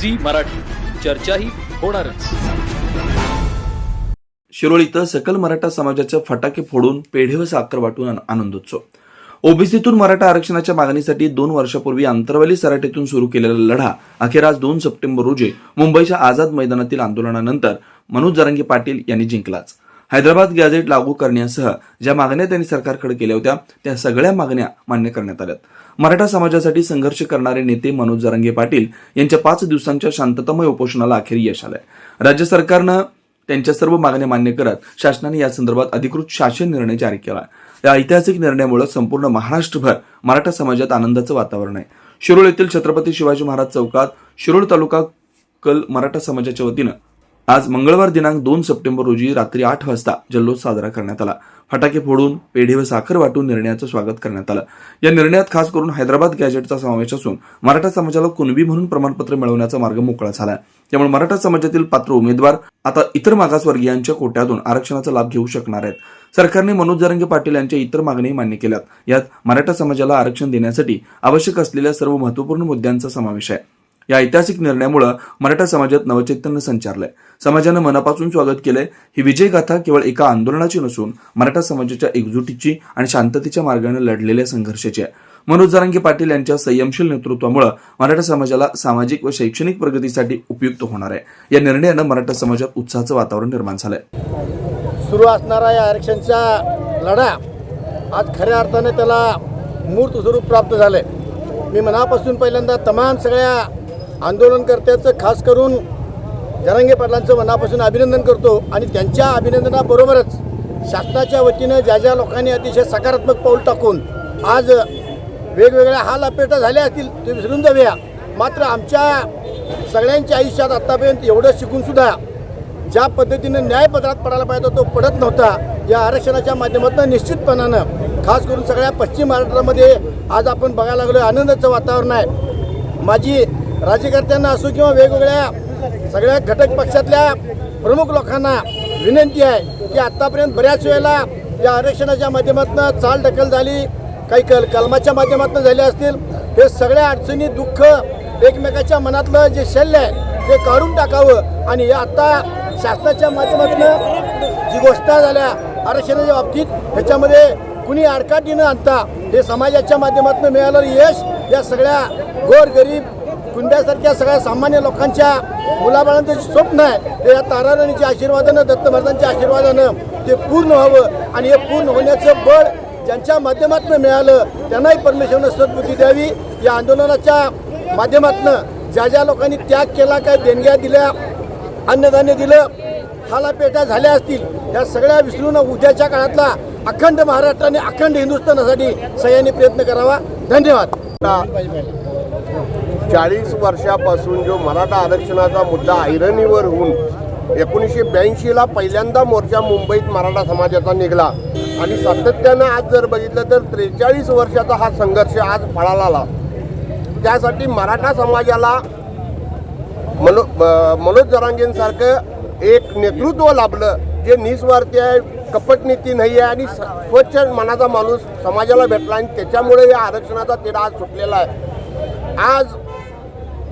Zee Marathi. चर्चाही होणारच. शिरोळ इथं सकल मराठा समाजाचे फटाके फोडून पेढे व साखर वाटून आनंदोत्सव. ओबीसीतून मराठा आरक्षणाच्या मागणीसाठी दोन वर्षापूर्वी आंतरवाली सराटीतून सुरू केलेला लढा अखेर आज दोन सप्टेंबर रोजी मुंबईच्या आझाद मैदानातील आंदोलनानंतर मनोज जरांगे पाटील यांनी जिंकलाच. हैदराबाद गॅझेट लागू करण्यासह ज्या मागण्या त्यांनी सरकारकडे केल्या होत्या त्या सगळ्या मागण्या मान्य करण्यात आल्यात. मराठा समाजासाठी संघर्ष करणारे नेते मनोज जरांगे पाटील यांच्या पाच दिवसांच्या शांततामय उपोषणाला अखेर यश आलंय. राज्य सरकारनं त्यांच्या सर्व मागण्या मान्य करत शासनाने या संदर्भात अधिकृत शासन निर्णय जारी केला या ऐतिहासिक निर्णयामुळे संपूर्ण महाराष्ट्रभर मराठा समाजात आनंदाचं वातावरण आहे. शिरोळ येथील छत्रपती शिवाजी महाराज चौकात शिरोळ तालुका कल मराठा समाजाच्या वतीनं आज मंगळवार दिनांक दोन सप्टेंबर रोजी रात्री आठ वाजता जल्लोष साजरा करण्यात आला. फटाके फोडून पेढे व साखर वाटून निर्णयाचं स्वागत करण्यात आलं. या निर्णयात खास करून हैदराबाद गॅजेटचा समावेश असून मराठा समाजाला कुणबी म्हणून प्रमाणपत्र मिळवण्याचा मार्ग मोकळा झाला त्यामुळे मराठा समाजातील पात्र उमेदवार आता इतर मागासवर्गीयांच्या कोट्यातून आरक्षणाचा लाभ घेऊ शकणार आहेत. सरकारने मनोज जरंगे पाटील यांच्या इतर मागण्याही मान्य केल्यात. यात मराठा समाजाला आरक्षण देण्यासाठी आवश्यक असलेल्या सर्व महत्त्वपूर्ण मुद्द्यांचा समावेश आहे. या ऐतिहासिक निर्णयामुळे मराठा समाजात नवचैतन्य संचारलंय. समाजानं मनापासून स्वागत केलंय. ही विजयगाथा केवळ एका आंदोलनाची नसून मराठा समाजाच्या एकजुटीची आणि शांततेच्या मार्गाने लढलेल्या संघर्षाची आहे. मनोज जरांगे पाटील यांच्या संयमशील नेतृत्वामुळे मराठा समाजाला सामाजिक व शैक्षणिक प्रगतीसाठी उपयुक्त होणार आहे. या निर्णयानं मराठा समाजात उत्साहाचं वातावरण निर्माण झालंय. सुरू असणारा या आरक्षणचा लढा आज खऱ्या अर्थाने त्याला मूर्त स्वरूप प्राप्त झालं आहे मी मनापासून पहिल्यांदा तमाम सगळ्या आंदोलनकर्त्याचं खास करून जरांगे पाटलांचं मनापासून अभिनंदन करतो आणि त्यांच्या अभिनंदनाबरोबरच शासनाच्या वतीनं ज्या ज्या लोकांनी अतिशय सकारात्मक पाऊल टाकून आज वेगवेगळ्या हाल अपेटा झाल्या असतील ते विसरून जाऊया. मात्र आमच्या सगळ्यांच्या आयुष्यात आत्तापर्यंत एवढं शिकूनसुद्धा ज्या पद्धतीनं न्यायपत्रात पडायला पाहिजे तो पडत नव्हता या आरक्षणाच्या माध्यमातून निश्चितपणानं खास करून सगळ्या पश्चिम महाराष्ट्रामध्ये आज आपण बघायला लागलो आनंदाचं वातावरण आहे. माझी राज्यकर्त्यांना असो किंवा वेगवेगळ्या सगळ्या घटक पक्षातल्या प्रमुख लोकांना विनंती आहे की आत्तापर्यंत बऱ्याच वेळेला या आरक्षणाच्या माध्यमातून चाल ढकल झाली काही कल कलमाच्या माध्यमातून झाले असतील. हे सगळ्या अडचणी दुःख एकमेकाच्या मनातलं जे शल्य आहे ते काढून टाकावं. आणि हे आत्ता शासनाच्या माध्यमातून जी गोष्ट झाल्या आरक्षणाच्या बाबतीत ह्याच्यामध्ये कुणी आडकाठी न आणता हे समाजाच्या माध्यमातून मिळालेलं यश या सगळ्या गोरगरीब कुंड्यासारख्या सगळ्या सामान्य लोकांच्या मुलाबाळांचं जे स्वप्न आहे ते या ताराराणीच्या आशीर्वादानं दत्त महाराजांच्या आशीर्वादानं ते पूर्ण व्हावं आणि हे पूर्ण होण्याचं बळ ज्यांच्या माध्यमातून मिळालं त्यांनाही परमेश्वरनं सद्बुद्धी द्यावी. या आंदोलनाच्या माध्यमातून ज्या ज्या लोकांनी त्याग केला काय देणग्या दिल्या अन्नधान्य दिलं खालापेटा झाल्या असतील या सगळ्या विसरून उद्याच्या काळातला अखंड महाराष्ट्र आणि अखंड हिंदुस्थानासाठी सह्याने प्रयत्न करावा. धन्यवाद. चाळीस वर्षापासून जो मराठा आरक्षणाचा मुद्दा ऐरणीवर होऊन एकोणीसशे ब्याऐंशीला पहिल्यांदा मोर्चा मुंबईत मराठा समाजाचा निघाला. आणि सातत्यानं आज जर बघितलं तर त्रेचाळीस वर्षाचा हा संघर्ष आज फळाला आला. त्यासाठी मराठा समाजाला मनो मनोज जरांगेंसारखं एक नेतृत्व लाभलं जे निस्वार्थी आहे कपटनीती नाही आहे आणि स्वच्छ मनाचा माणूस समाजाला भेटला आणि त्याच्यामुळे या आरक्षणाचा तिढा आज सुटलेला आहे. आज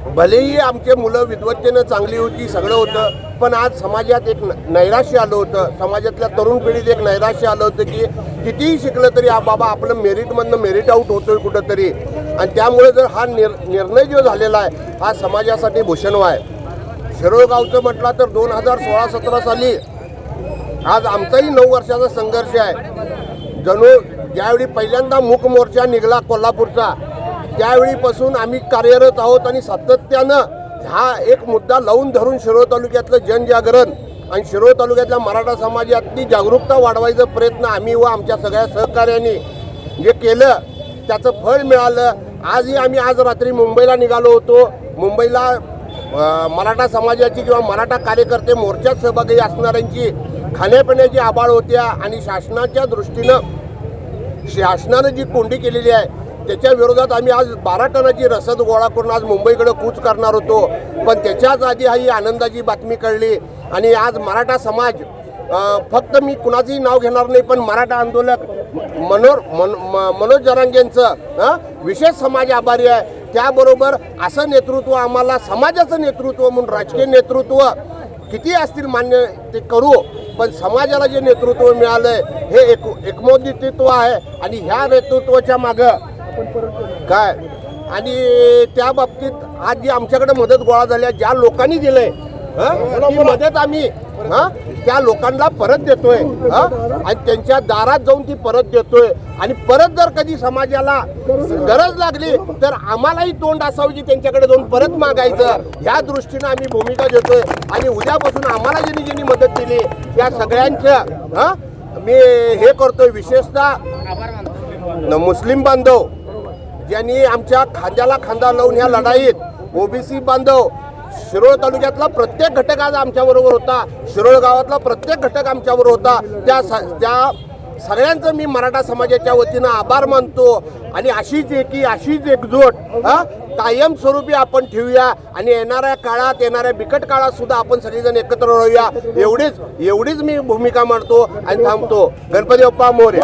भलेही आमचे मुलं विद्वत्तेनं चांगली होती सगळं होतं पण आज समाजात एक न- नैराश्य आलं होतं. समाजातल्या तरुण पिढीत एक नैराश्य आलं होतं की कितीही शिकलं तरी हा बाबा आपलं मेरिटमधनं मेरिट आऊट होतोय कुठंतरी. आणि त्यामुळे जर हा निर निर्णय जो झालेला आहे हा समाजासाठी भूषणव आहे शिरोळ गावचं म्हटलं तर दोन हजार सोळा सतरा साली आज आमचाही नऊ वर्षाचा संघर्ष आहे. जणू ज्यावेळी पहिल्यांदा मूक मोर्चा निघाला कोल्हापूरचा त्यावेळीपासून आम्ही कार्यरत आहोत आणि सातत्यानं हा एक मुद्दा लावून धरून शिरोळ तालुक्यातलं जनजागरण आणि शिरोळ तालुक्यातल्या मराठा समाजातली जागरूकता वाढवायचा प्रयत्न आम्ही व आमच्या सगळ्या सहकार्याने जे केलं त्याचं फळ मिळालं. आजही आम्ही आज रात्री मुंबईला निघालो होतो. मुंबईला मराठा समाजाची किंवा मराठा कार्यकर्ते मोर्चात सहभागी असणाऱ्यांची खाण्यापिण्याची आबाळ होत्या आणि शासनाच्या दृष्टीनं शासनानं जी कोंडी केलेली आहे त्याच्या विरोधात आम्ही आज बारा टनाची रसद गोळा करून आज मुंबईकडे कूच करणार होतो. पण त्याच्याच आधी ही आनंदाची बातमी कळली आणि आज मराठा समाज फक्त मी कुणाचंही नाव घेणार नाही पण मराठा आंदोलक मनोर मन म- मनोज जरांगेंचं विशेष समाज आभारी आहे. त्याबरोबर असं नेतृत्व आम्हाला समाजाचं नेतृत्व म्हणून राजकीय नेतृत्व किती असतील मान्य ते करू पण समाजाला जे नेतृत्व मिळालंय हे एक एकमोदित्व आहे. आणि ह्या नेतृत्वाच्या मागं काय? आणि त्या बाबतीत आज जी आमच्याकडे मदत गोळा झाल्या ज्या लोकांनी दिलंय हं, ती मदत आम्ही हं, त्या लोकांना परत देतोय हं, आणि त्यांच्या दारात जाऊन ती परत देतोय. आणि परत जर कधी समाजाला गरज लागली तर आम्हालाही तोंड असावं की त्यांच्याकडे जाऊन परत मागायचं. ह्या दृष्टीनं आम्ही भूमिका घेतोय. आणि उद्यापासून आम्हाला ज्यांनी ज्यांनी मदत केली त्या सगळ्यांचं हं, मी हे करतोय विशेषतः न- मुस्लिम बांधव. ज्यांनी आमच्या खांद्याला खांदा लावून ह्या लढाईत ओबीसी बांधव शिरोळ तालुक्यातला प्रत्येक घटक आज आमच्याबरोबर होता. शिरोळ गावातला प्रत्येक घटक आमच्याबरोबर होता. त्या त्या सगळ्यांचं मी मराठा समाजाच्या वतीनं आभार मानतो. आणि अशीच एकी अशीच एकजूट हा कायमस्वरूपी आपण ठेवूया. आणि येणाऱ्या काळात येणाऱ्या बिकट काळात सुद्धा आपण सगळेजण एकत्र राहूया. एवढीच एवढीच मी भूमिका मांडतो आणि थांबतो. गणपती बाप्पा मोरे.